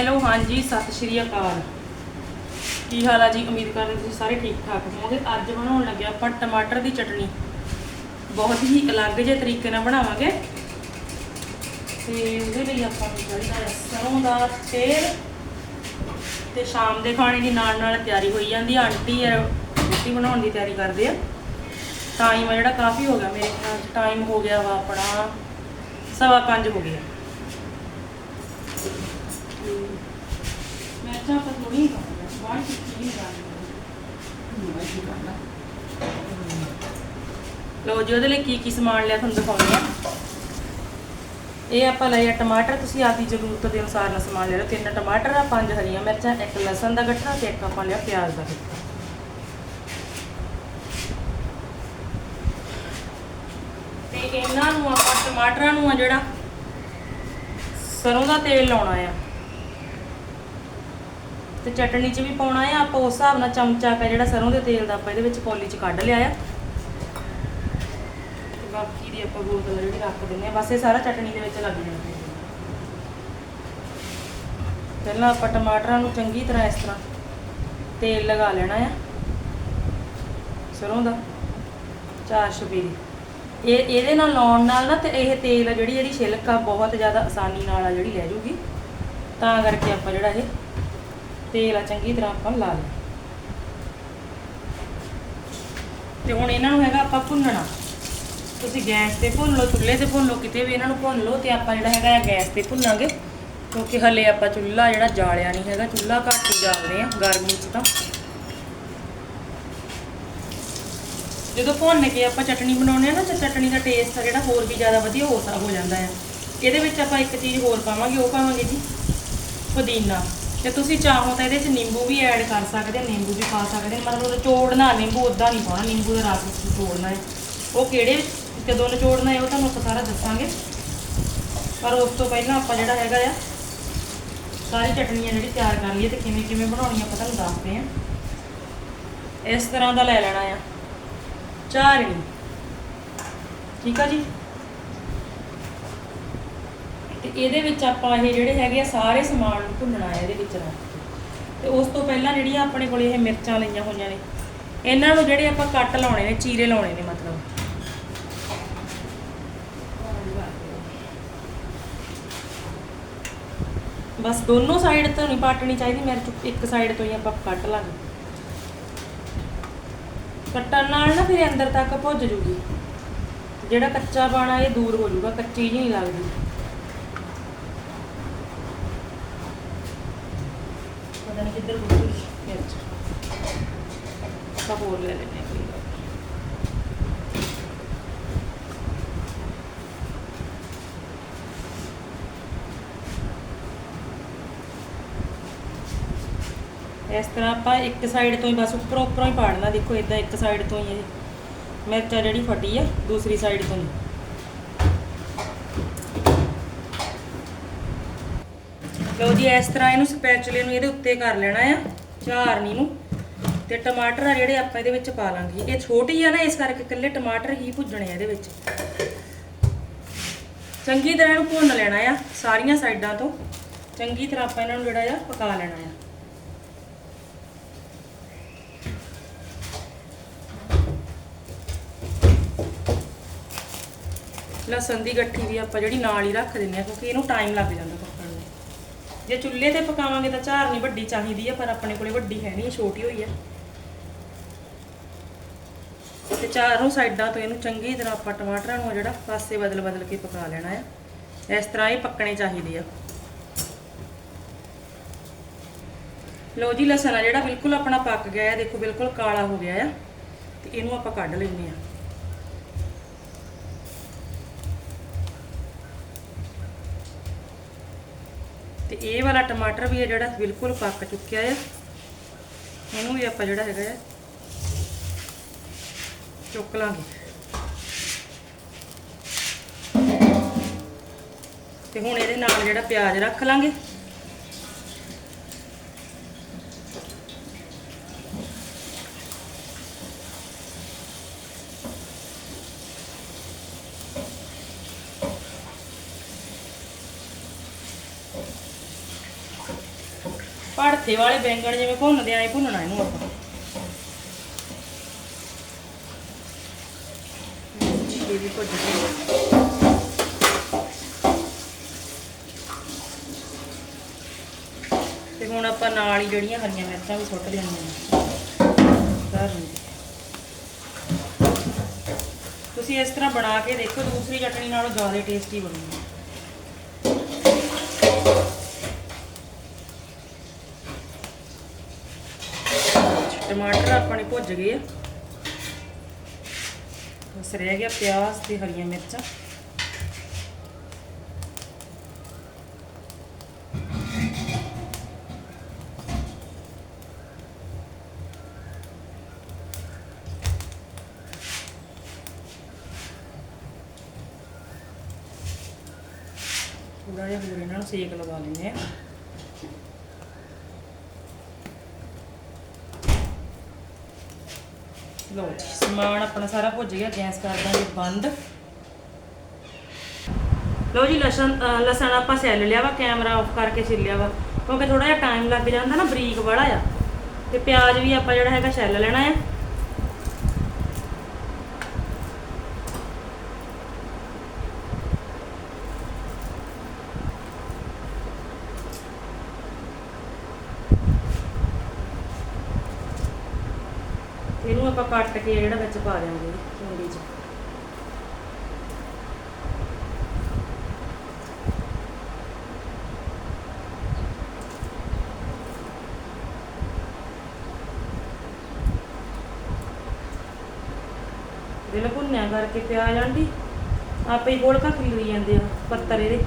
Hello, ਹਾਂਜੀ, ਸਤਿ ਸ਼੍ਰੀ ਅਕਾਲ। ਕੀ ਹਾਲ ਆ ਜੀ? ਉਮੀਦ ਕਰਦੇ ਤੁਸੀਂ ਸਾਰੇ ਠੀਕ ਠਾਕ ਹੋਵੋਗੇ। ਅੱਜ ਬਣਾਉਣ ਲੱਗੇ ਆਪਾਂ ਟਮਾਟਰ ਦੀ ਚਟਣੀ ਬਹੁਤ ਹੀ ਅਲੱਗ ਜਿਹੇ ਤਰੀਕੇ ਨਾਲ ਬਣਾਵਾਂਗੇ। ਤੇ ਉਹਦੇ ਲਈ ਆਪਾਂ ਨੂੰ ਚਾਹੀਦਾ ਹੈ ਸਰੋਂ ਦਾ ਤੇਲ। ਤੇ ਸ਼ਾਮ ਦੇ ਖਾਣੇ ਦੀ ਨਾਲ ਨਾਲ ਤਿਆਰੀ ਹੋਈ ਜਾਂਦੀ ਆਂਟੀ ਆ ਰੋਟੀ ਬਣਾਉਣ ਦੀ ਤਿਆਰੀ ਕਰਦੇ ਆ। ਟਾਈਮ ਆ ਜਿਹੜਾ ਕਾਫੀ ਹੋ ਗਿਆ ਮੇਰੇ ਖਿਆਲ ਚ। ਟਾਈਮ ਹੋ ਗਿਆ ਵਾ ਆਪਣਾ, ਸਵਾ ਪੰਜ ਹੋ ਗਿਆ ਮੈਂ ਪਰ ਥੋੜੀ ਕਰਦਾ ਬਾਹਰ ਕਿੱਥੇ ਨਹੀਂ ਕਰਦਾ ਲੋ ਜੀ, ਉਹਦੇ ਲਈ ਕੀ ਕੀ ਸਮਾਨ ਲਿਆ ਤੁਹਾਨੂੰ ਦਿਖਾਉਂਦੇ ਆ ਇਹ ਆਪਾਂ ਲਏ ਟਮਾਟਰ, ਤੁਸੀਂ ਆਪਦੀ ਜ਼ਰੂਰਤ ਦੇ ਅਨੁਸਾਰ ਨਾਲ ਸਮਾਨ ਲੈ ਲਓ। ਤਿੰਨ ਟਮਾਟਰ ਆ, ਪੰਜ ਹਰੀਆਂ ਮਿਰਚਾਂ, ਇੱਕ ਲਸਣ ਦਾ ਗੱਠਾ ਤੇ ਇੱਕ ਆਪਾਂ ਲਿਆ ਪਿਆਜ਼ ਦਾ ਗੱਠਾ। ਤੇ ਇਹਨਾਂ ਨੂੰ ਆਪਾਂ, ਟਮਾਟਰਾਂ ਨੂੰ ਆ ਜਿਹੜਾ ਸਰੋਂ ਦਾ ਤੇਲ ਲਾਉਣਾ ਆ। ਤੇ ਚਟਣੀ 'ਚ ਵੀ ਪਾਉਣਾ ਆ, ਆਪਾਂ ਉਸ ਹਿਸਾਬ ਨਾਲ ਚਮਚਾ ਕਾ ਜਿਹੜਾ ਸਰੋਂ ਦੇ ਤੇਲ ਦਾ ਆਪਾਂ ਇਹਦੇ ਵਿੱਚ ਕੌਲੀ 'ਚ ਕੱਢ ਲਿਆ ਆ। ਬਾਕੀ ਦੀ ਆਪਾਂ ਬੋਤਲ ਜਿਹੜੀ ਰੱਖ ਦਿੰਨੇ ਆ, ਬਸ ਇਹ ਸਾਰਾ ਚਟਣੀ ਦੇ ਵਿੱਚ ਲੱਗ ਜਾਣਾ। ਪਹਿਲਾਂ ਆਪਾਂ ਟਮਾਟਰਾਂ ਨੂੰ ਚੰਗੀ ਤਰ੍ਹਾਂ ਇਸ ਤਰ੍ਹਾਂ ਤੇਲ ਲਗਾ ਲੈਣਾ ਆ, ਸਰੋਂ ਦਾ ਚਾਰ ਛਪੀਰੀ। ਇਹ, ਇਹਦੇ ਨਾਲ ਲਾਉਣ ਨਾਲ ਨਾ ਤੇ ਇਹ ਤੇਲ ਆ ਜਿਹੜੀ ਇਹਦੀ ਛਿਲਕ ਆ, ਬਹੁਤ ਜ਼ਿਆਦਾ ਆਸਾਨੀ ਨਾਲ ਆ ਜਿਹੜੀ ਲੈ ਜੂਗੀ। ਤਾਂ ਕਰਕੇ ਆਪਾਂ ਜਿਹੜਾ ਇਹ ਤੇਲ ਆ, ਚੰਗੀ ਤਰ੍ਹਾਂ ਆਪਾਂ ਲਾ ਲਿਆ ਤੇ ਹੁਣ ਇਹਨਾਂ ਨੂੰ ਹੈਗਾ ਆਪਾਂ ਭੁੰਨਣਾ। ਤੁਸੀਂ ਗੈਸ ਤੇ ਭੁੰਨ ਲਓ, ਚੁੱਲ੍ਹੇ ਤੇ ਭੁੰਨ ਲਓ, ਕਿਤੇ ਵੀ ਇਹਨਾਂ ਨੂੰ ਭੁੰਨ ਲਓ, ਤੇ ਆਪਾਂ ਜਿਹੜਾ ਹੈਗਾ ਆ ਗੈਸ ਤੇ ਭੁੰਨਾਂਗੇ। ਕਿਉਂਕਿ ਹਲੇ ਆਪਾਂ ਚੁੱਲ੍ਹਾ ਜਿਹੜਾ ਜਾਲਿਆ ਨਹੀਂ ਹੈਗਾ, ਚੁੱਲ੍ਹਾ ਘੱਟ ਹੀ ਜਾਲਦੇ ਆ ਗਰਮੀ 'ਚ ਤਾਂ। ਜਦੋਂ ਭੁੰਨ ਕੇ ਆਪਾਂ ਚਟਣੀ ਬਣਾਉਂਦੇ ਆ ਨਾ, ਤੇ ਚਟਣੀ ਦਾ ਟੇਸਟ ਆ ਜਿਹੜਾ ਹੋਰ ਵੀ ਜ਼ਿਆਦਾ ਵਧੀਆ ਹੋ ਸਕ ਹੋ ਜਾਂਦਾ ਹੈ ਇਹਦੇ ਵਿੱਚ ਆਪਾਂ ਇੱਕ ਚੀਜ਼ ਹੋਰ ਪਾਵਾਂਗੇ, ਉਹ ਪਾਵਾਂਗੇ ਜੀ, ਪੁਦੀਨਾ। ਤੇ ਤੁਸੀਂ ਚਾਹੋ ਤਾਂ ਇਹਦੇ 'ਚ ਨਿੰਬੂ ਵੀ ਐਡ ਕਰ ਸਕਦੇ ਹੋ ਨਿੰਬੂ ਵੀ ਪਾ ਸਕਦੇ ਹੋ ਮਤਲਬ ਨਿਚੋੜਨਾ ਨਿੰਬੂ ਉਦਾਂ ਨਹੀਂ ਪਾਉਣਾ, ਨਿੰਬੂ ਦਾ ਰਸ ਨਿਚੋੜਨਾ ਹੈ। ਉਹ ਕਿਹੜੇ ਕਦੋਂ ਨਿਚੋੜਨਾ ਹੈ, ਉਹ ਤੁਹਾਨੂੰ ਆਪਾਂ ਸਾਰਾ ਦੱਸਾਂਗੇ। ਪਰ ਉਸ ਤੋਂ ਪਹਿਲਾਂ ਆਪਾਂ ਜਿਹੜਾ ਹੈਗਾ ਆ, ਸਾਰੀ ਚਟਨੀਆਂ ਜਿਹੜੀ ਤਿਆਰ ਕਰ ਲਈਏ ਤੇ ਕਿਵੇਂ ਕਿਵੇਂ ਬਣਾਉਣੀ ਆਪਾਂ ਤੁਹਾਨੂੰ ਦੱਸਦੇ ਹਾਂ। ਇਸ ਤਰ੍ਹਾਂ ਦਾ ਲੈ ਲੈਣਾ ਆ। ਚਾਰਣੀ ਠੀਕ ਆ ਜੀ? ਤੇ ਇਹਦੇ ਵਿੱਚ ਆਪਾਂ ਇਹ ਜਿਹੜੇ ਹੈਗੇ ਆ ਸਾਰੇ ਸਮਾਨ ਨੂੰ ਭੁੰਨਣਾ ਹੈ ਇਹਦੇ ਵਿੱਚ ਰੱਖ ਕੇ। ਤੇ ਉਸ ਤੋਂ ਪਹਿਲਾਂ ਜਿਹੜੀਆਂ ਆਪਣੇ ਕੋਲ ਇਹ ਮਿਰਚਾਂ ਲਈਆਂ ਹੋਈਆਂ ਨੇ, ਇਹਨਾਂ ਨੂੰ ਜਿਹੜੇ ਆਪਾਂ ਕੱਟ ਲਾਉਣੇ ਨੇ, ਚੀਰੇ ਲਾਉਣੇ ਨੇ ਮਤਲਬ। ਬਸ ਦੋਨੋਂ ਸਾਈਡ ਤੋਂ ਨਹੀਂ ਪਾਟਣੀ ਚਾਹੀਦੀ ਮਿਰਚ ਇੱਕ ਸਾਈਡ ਤੋਂ ਹੀ ਆਪਾਂ ਕੱਟ ਲਾਂਗੇ। ਕੱਟਣ ਨਾਲ ਨਾ ਫਿਰ ਅੰਦਰ ਤੱਕ ਭੁੱਜ ਜੂਗੀ। ਜਿਹੜਾ ਕੱਚਾ ਪਾਣਾ ਇਹ ਦੂਰ ਹੋ ਜਾਊਗਾ ਕੱਚੀ ਜਿਹੀ ਨਹੀਂ ਲੱਗਦੀ ਪਤਾ ਨਹੀਂ ਕਿੱਧਰ ਗੁੱਸੂ ਮਿਰਚ ਆਪਾਂ ਹੋਰ ਲੈ ਲੈਣੇ ਕੋਈ। ਇਸ ਤਰ੍ਹਾਂ ਆਪਾਂ ਇੱਕ ਸਾਈਡ ਤੋਂ ਹੀ ਬਸ ਉੱਪਰੋਂ ਉੱਪਰੋਂ ਹੀ ਪਾੜਨਾ, ਦੇਖੋ ਇਦਾਂ ਇੱਕ ਸਾਈਡ ਤੋਂ ਹੀ ਇਹ ਮਿਰਚਾਂ ਜਿਹੜੀ ਫਟੀ ਆ, ਦੂਸਰੀ ਸਾਈਡ ਤੋਂ ਲਓ ਜੀ, ਇਸ ਤਰ੍ਹਾਂ ਇਹਨੂੰ ਸਪੈਚੂਲੇ ਨੂੰ ਇਹਦੇ ਉੱਤੇ ਕਰ ਲੈਣਾ ਆ, ਝਾਰਨੀ ਨੂੰ। ਤੇ ਟਮਾਟਰ ਆ ਜਿਹੜੇ ਆਪਾਂ ਇਹਦੇ ਵਿੱਚ ਪਾ ਲਾਂਗੇ। ਇਹ ਛੋਟੀ ਆ ਨਾ, ਇਸ ਕਰਕੇ ਇਕੱਲੇ ਟਮਾਟਰ ਹੀ ਭੁੱਜਣੇ ਆ ਇਹਦੇ ਵਿੱਚ। ਚੰਗੀ ਤਰ੍ਹਾਂ ਇਹਨੂੰ ਭੁੰਨ ਲੈਣਾ ਆ, ਸਾਰੀਆਂ ਸਾਈਡਾਂ ਤੋਂ। ਚੰਗੀ ਤਰ੍ਹਾਂ ਆਪਾਂ ਇਹਨਾਂ ਨੂੰ ਜਿਹੜਾ ਆ, ਪਕਾ ਲੈਣਾ ਆ। ਲਸਣ ਦੀ ਗੱਠੀ ਵੀ ਆਪਾਂ ਜਿਹੜੀ ਨਾਲ ਹੀ ਰੱਖ ਦਿੰਦੇ ਆ, ਕਿਉਂਕਿ ਇਹਨੂੰ ਟਾਈਮ ਲੱਗ ਜਾਂਦਾ ਪੱਕਣ ਨੂੰ। ਜੇ ਚੁੱਲ੍ਹੇ ਤੇ ਪਕਾਵਾਂਗੇ ਤਾਂ ਝਾਰਨੀ ਵੱਡੀ ਚਾਹੀਦੀ ਆ, ਪਰ ਆਪਣੇ ਕੋਲੇ ਵੱਡੀ ਹੈ ਨਹੀਂ ਛੋਟੀ ਹੋਈ ਆ। ਤੇ ਚਾਰੋਂ ਸਾਈਡਾਂ ਤੋਂ ਇਹਨੂੰ ਚੰਗੀ ਤਰ੍ਹਾਂ ਆਪਾਂ ਟਮਾਟਰਾਂ ਨੂੰ ਜਿਹੜਾ ਪਾਸੇ ਬਦਲ ਬਦਲ ਕੇ ਪਕਾ ਲੈਣਾ ਆ ਇਸ ਤਰ੍ਹਾਂ ਇਹ ਪੱਕਣੇ ਚਾਹੀਦੇ ਆ। ਲਓ ਜੀ, ਲਸਣ ਆ ਜਿਹੜਾ ਬਿਲਕੁਲ ਆਪਣਾ ਪੱਕ ਗਿਆ ਆ ਦੇਖੋ, ਬਿਲਕੁਲ ਕਾਲਾ ਹੋ ਗਿਆ ਆ। ਤੇ ਇਹਨੂੰ ਆਪਾਂ ਕੱਢ ਲੈਂਦੇ ਆ ਤੇ ਇਹ ਵਾਲਾ ਟਮਾਟਰ ਵੀ ਹੈ ਜਿਹੜਾ ਬਿਲਕੁਲ ਪੱਕ ਚੁੱਕਿਆ ਆ। ਇਹਨੂੰ ਵੀ ਆਪਾਂ ਜਿਹੜਾ ਹੈਗਾ ਆ ਚੁੱਕ ਲਾਂਗੇ। ਤੇ ਹੁਣ ਇਹਦੇ ਨਾਲ ਜਿਹੜਾ ਪਿਆਜ਼ ਰੱਖ ਲਾਂਗੇ। ਭੜਥੇ ਵਾਲੇ ਬੈਂਗਣ ਜਿਵੇਂ ਭੁੰਨਦੇ ਆਏ ਭੁੰਨਣਾ ਇਹਨੂੰ ਆਪਾਂ। ਇਹ ਵੀ ਭੁੱਜ ਗਈ। ਤੇ ਹੁਣ ਆਪਾਂ ਨਾਲ ਹੀ ਜਿਹੜੀਆਂ ਹਰੀਆਂ ਮਿਰਚਾਂ ਵੀ ਸੁੱਟ ਦੇਣੀਆਂ ਨੇ ਤੁਸੀਂ ਇਸ ਤਰ੍ਹਾਂ ਬਣਾ ਕੇ ਦੇਖੋ, ਦੂਸਰੀ ਚਟਣੀ ਨਾਲੋਂ ਜ਼ਿਆਦਾ ਟੇਸਟੀ ਬਣੂਗੀ ਟਮਾਟਰ ਆਪਣੇ ਭੁੱਜ ਗਏ ਆ। ਬਸ ਰਹਿ ਗਿਆ ਪਿਆਜ਼ ਤੇ ਹਰੀਆਂ ਮਿਰਚਾਂ ਥੋੜਾ ਜਿਹਾ ਹੋਰ ਇਹਨਾਂ ਨੂੰ ਸੇਕ ਲਗਾ ਲੈਂਦੇ ਆ ਲੋ ਸਮਾਨ ਆਪਣਾ ਸਾਰਾ ਭੁੱਜ ਗਿਆ ਗੈਸ ਕਰ ਦਾਂਗੇ ਬੰਦ। ਲੋ ਜੀ ਲਸਣ ਅ, ਲਸਣ ਆਪਾਂ ਸੈਲ ਲਿਆ ਵਾ ਕੈਮਰਾ ਆਫ ਕਰਕੇ ਛਿੱਲਿਆ ਵਾ। ਕਿਉਂਕਿ ਥੋੜਾ ਜਿਹਾ ਟਾਈਮ ਲੱਗ ਜਾਂਦਾ ਨਾ ਬਰੀਕ ਵਾਲਾ ਆ। ਤੇ ਪਿਆਜ਼ ਵੀ ਆਪਾਂ ਜਿਹੜਾ ਹੈਗਾ ਛਿੱਲ ਲੈਣਾ ਆ ਇਹਨੂੰ ਆਪਾਂ ਕੱਟ ਕੇ ਜਿਹੜਾ ਵਿੱਚ ਪਾ ਦਿਆਂਗੇ ਚੁੰਡੀ 'ਚ। ਦਿਲ ਭੁੰਨਿਆ ਕਰਕੇ ਪਿਆਜ਼ ਆਂਟੀ, ਆਪੇ ਹੀ ਗੋਲਕਾ ਖਿਲਰੀ ਜਾਂਦੇ ਆ ਪੱਤਰ ਇਹਦੇ।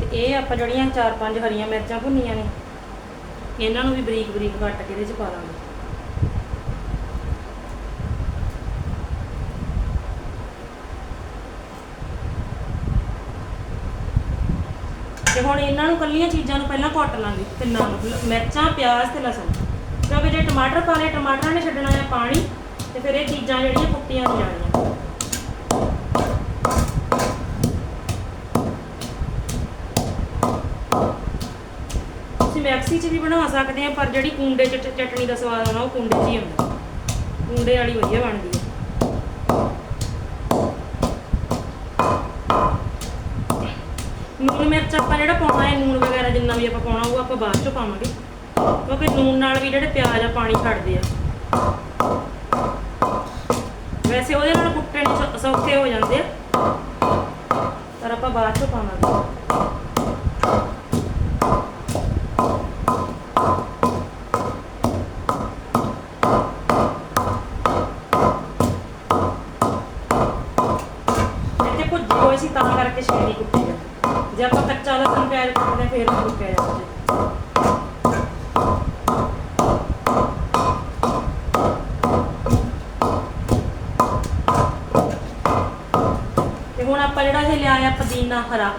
ਤੇ ਇਹ ਆਪਾਂ ਜਿਹੜੀਆਂ ਚਾਰ ਪੰਜ ਹਰੀਆਂ ਮਿਰਚਾਂ ਭੁੰਨੀਆਂ ਨੇ ਇਹਨਾਂ ਨੂੰ ਵੀ ਬਰੀਕ ਬਰੀਕ ਕੱਟ ਕੇ ਇਹਦੇ ਚ ਪਾ ਦਾਂਗੇ। ਤੇ ਹੁਣ ਇਹਨਾਂ ਨੂੰ ਕੱਲੀਆਂ ਚੀਜ਼ਾਂ ਨੂੰ ਪਹਿਲਾਂ ਕੁੱਟ ਲਾਂਗੇ ਤਿੰਨਾਂ ਨੂੰ ਮਿਰਚਾਂ, ਪਿਆਜ਼ ਤੇ ਲਸਣ। ਕਿਉਂਕਿ ਜੇ ਟਮਾਟਰ ਪਾ ਲਏ, ਟਮਾਟਰਾਂ ਨੇ ਛੱਡਣਾ ਹੈ ਪਾਣੀ, ਤੇ ਫਿਰ ਇਹ ਚੀਜ਼ਾਂ ਜਿਹੜੀਆਂ ਕੁੱਟੀਆਂ ਹੋ ਜਾਣੀਆਂ ਤੁਸੀਂ ਮੈਕਸੀ 'ਚ ਵੀ ਬਣਾ ਸਕਦੇ ਆ ਪਰ ਜਿਹੜੀ ਕੁੰਡੇ 'ਚ ਚ- ਚਟਣੀ ਦਾ ਸਵਾਦ ਆਉਣਾ ਉਹ ਕੁੰਡੇ 'ਚ ਹੀ ਆਉਂਦਾ। ਕੁੰਡੇ ਵਾਲੀ ਵਧੀਆ ਬਣਦੀ ਹੈ ਨੂਨ ਮਿਰਚ ਆਪਾਂ ਜਿਹੜਾ ਪਾਉਣਾ ਹੈ ਨੂਨ ਵਗੈਰਾ ਜਿੰਨਾ ਵੀ ਆਪਾਂ ਪਾਉਣਾ, ਉਹ ਆਪਾਂ ਬਾਅਦ 'ਚ ਪਾਵਾਂਗੇ। ਕਿਉਂਕਿ ਨੂਨ ਨਾਲ ਵੀ ਜਿਹੜੇ ਪਿਆਜ਼ ਆ, ਪਾਣੀ ਛੱਡਦੇ ਆ। ਵੈਸੇ ਉਹਦੇ ਨਾਲ ਕੁੱਟੇ ਨਹੀਂ ਸੌ- ਸੌਖੇ ਹੋ ਜਾਂਦੇ ਆ। ਪਰ ਆਪਾਂ ਬਾਅਦ 'ਚ ਪਾਵਾਂਗੇ। ਕੱਚਾ ਲਸਣ ਪਿਆਜ਼ ਕੁੱਟਦੇ ਹਾਂ, ਫਿਰ ਤੇ ਹੁਣ ਆਪਾਂ ਜਿਹੜਾ ਇਹ ਲਿਆ ਆ ਪੁਦੀਨਾ ਹਰਾ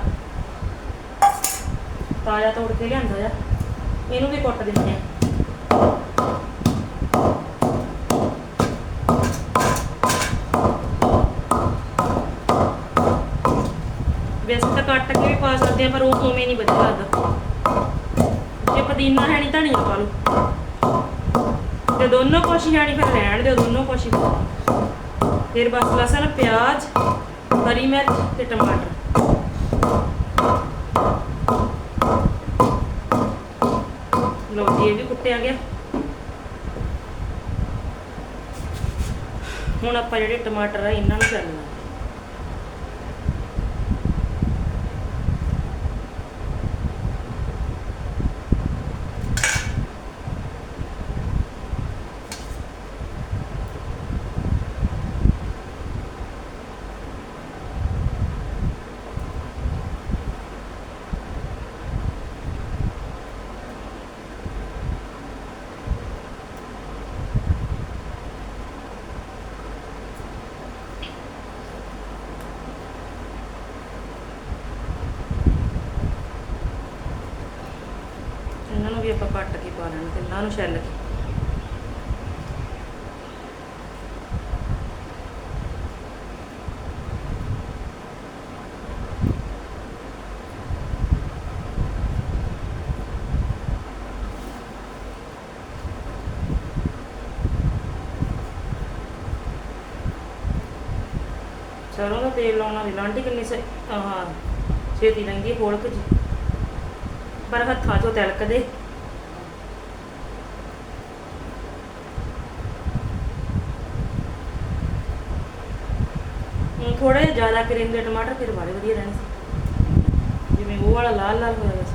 ਤਾਜ਼ਾ ਤੋੜ ਕੇ ਲਿਆਂਦਾ ਆ ਇਹਨੂੰ ਵੀ ਕੁੱਟ ਦਿੰਦੇ ਆ ਵੈਸੇ ਤਾਂ ਕੱਟ ਕੇ ਵੀ ਪਾ ਸਕਦੇ ਆ, ਪਰ ਉਹ ਉਵੇਂ ਨਹੀਂ ਵਧੀਆ ਲੱਗਦਾ। ਜੇ ਪੁਦੀਨਾ ਹੈ ਨਹੀਂ ਧਨੀਆ ਪਾ ਲਓ। ਜੇ ਦੋਨੋਂ ਕੁਛ ਹੀ ਫਿਰ ਰਹਿਣ ਦਿਓ, ਦੋਨੋਂ ਕੁਛ ਫਿਰ ਬਸ ਲਸਣ ਪਿਆਜ਼, ਹਰੀ ਮਿਰਚ ਤੇ ਟਮਾਟਰ। ਲਓ ਜੀ, ਇਹ ਵੀ ਕੁੱਟਿਆ ਗਿਆ। ਹੁਣ ਆਪਾਂ ਜਿਹੜੇ ਟਮਾਟਰ ਆ, ਇਹਨਾਂ ਨੂੰ ਚੱਲਣਾ। ਆਪਾਂ ਕੱਟ ਕੇ ਪਾ ਲੈਣਾ ਤਿੰਨਾਂ ਨੂੰ ਛਿੱਲ ਕੇ। ਸਰੋਂ ਦਾ ਤੇਲ ਲਾਉਣਾ ਦੀ ਲਾਂਡੀ ਕਿੰਨੀ ਸੇ ਹਾਂ ਛੇਤੀ ਲੰਗੀ ਹੋਲਕ ਜੀ। ਪਰ ਹੱਥਾਂ ਚੋਂ ਤਿਲਕਦੇ ਥੋੜੇ ਜ਼ਿਆਦਾ ਕਰੀਮ ਟਮਾਟਰ ਫਿਰ ਬਾਰੇ ਵਧੀਆ ਰਹਿਣੇ ਸੀ। ਜਿਵੇਂ ਉਹ ਵਾਲਾ ਲਾਲ ਲਾਲ ਹੋਇਆ ਸੀ।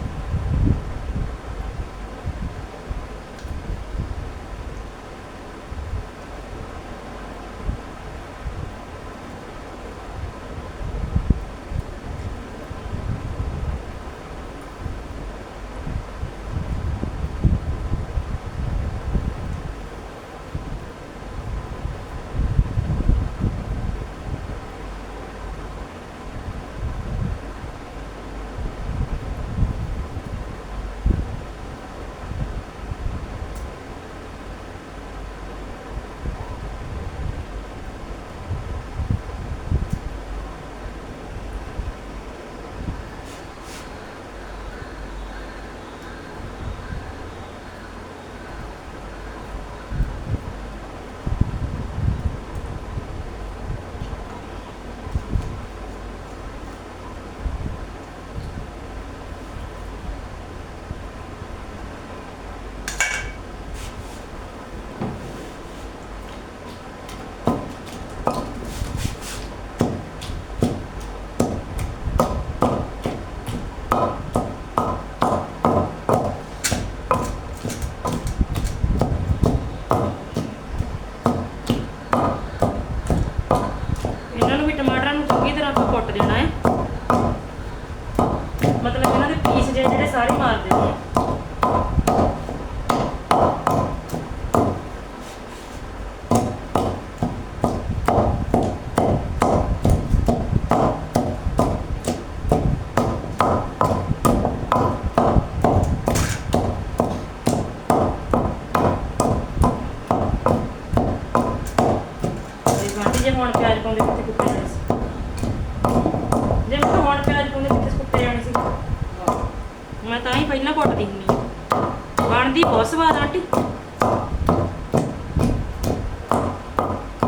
ਪਹਿਲਾਂ ਬਣਦੀ ਬਹੁਤ ਸਵਾਦ ਆਂਟੀ।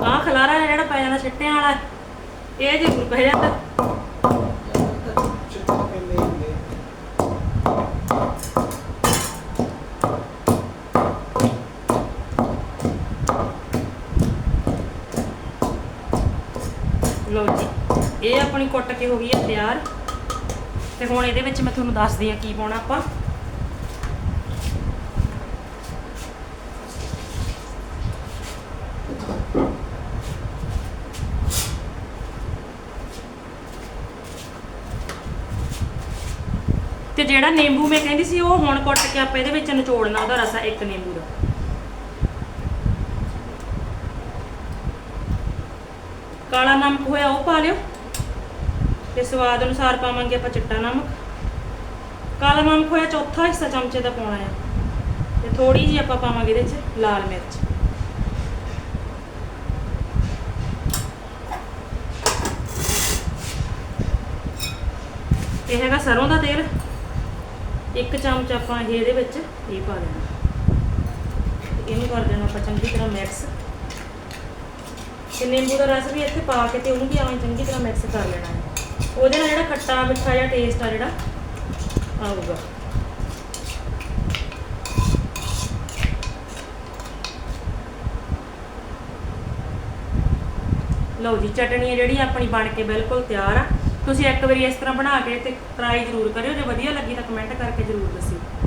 ਆਹ ਖਲਾਰਾ ਜਿਹੜਾ ਪੈ ਜਾਂਦਾ ਛਿੱਟਿਆਂ ਵਾਲਾ ਇਹ ਜ਼ਰੂਰ ਪੈ ਜਾਂਦਾ। ਲਓ ਜੀ, ਇਹ ਆਪਣੀ ਕੁੱਟ ਕੇ ਹੋ ਗਈ ਹੈ ਤਿਆਰ। ਤੇ ਹੁਣ ਇਹਦੇ ਵਿੱਚ ਮੈਂ ਤੁਹਾਨੂੰ ਦੱਸਦੀ ਆ ਕੀ ਪਾਉਣਾ ਆਪਾਂ। ਜਿਹੜਾ ਨਿੰਬੂ ਮੈਂ ਕਹਿੰਦੀ ਸੀ, ਉਹ ਹੁਣ ਕੁੱਟ ਕੇ ਆਪਾਂ ਇਹਦੇ ਵਿੱਚ ਨਿਚੋੜਨਾ, ਉਹਦਾ ਰਸਾ ਇੱਕ ਨਿੰਬੂ ਦਾ। ਕਾਲਾ ਨਮਕ ਹੋਇਆ, ਉਹ ਪਾ ਲਿਓ। ਤੇ ਸਵਾਦ ਅਨੁਸਾਰ ਪਾਵਾਂਗੇ ਆਪਾਂ ਚਿੱਟਾ ਨਮਕ। ਕਾਲਾ ਨਮਕ ਹੋਇਆ, ਚੌਥਾ ਹਿੱਸਾ ਚਮਚੇ ਦਾ ਪਾਉਣਾ ਹੈ ਤੇ ਥੋੜੀ ਜਿਹੀ ਆਪਾਂ ਪਾਵਾਂਗੇ ਇਹਦੇ ਵਿੱਚ ਲਾਲ ਮਿਰਚ। ਇਹ ਹੈਗਾ ਸਰੋਂ ਦਾ ਤੇਲ। ਇੱਕ ਚਮਚ ਆਪਾਂ ਇਹ ਇਹਦੇ ਵਿੱਚ ਇਹ ਪਾ ਦੇਣਾ। ਇਹਨੂੰ ਕਰ ਦੇਣਾ ਆਪਾਂ ਚੰਗੀ ਤਰ੍ਹਾਂ ਮਿਕਸ ਤੇ ਨਿੰਬੂ ਦਾ ਰਸ ਵੀ ਇੱਥੇ ਪਾ ਕੇ ਤੇ ਉਹਨੂੰ ਵੀ ਐਵੇਂ ਚੰਗੀ ਤਰ੍ਹਾਂ ਮਿਕਸ ਕਰ ਲੈਣਾ ਹੈ। ਉਹਦੇ ਨਾਲ ਜਿਹੜਾ ਖੱਟਾ ਮਿੱਠਾ ਜਿਹਾ ਟੇਸਟ ਆ ਜਿਹੜਾ, ਆਊਗਾ। ਲਓ ਜੀ ਚਟਣੀ ਹੈ ਜਿਹੜੀ ਆਪਣੀ ਬਣ ਕੇ ਬਿਲਕੁਲ ਤਿਆਰ ਆ। ਤੁਸੀਂ ਇੱਕ ਵਾਰੀ ਇਸ ਤਰ੍ਹਾਂ ਬਣਾ ਕੇ ਤੇ ਟਰਾਈ ਜ਼ਰੂਰ ਕਰਿਓ, ਜੇ ਵਧੀਆ ਲੱਗੀ ਤਾਂ ਕਮੈਂਟ ਕਰਕੇ ਜ਼ਰੂਰ ਦੱਸਿਓ।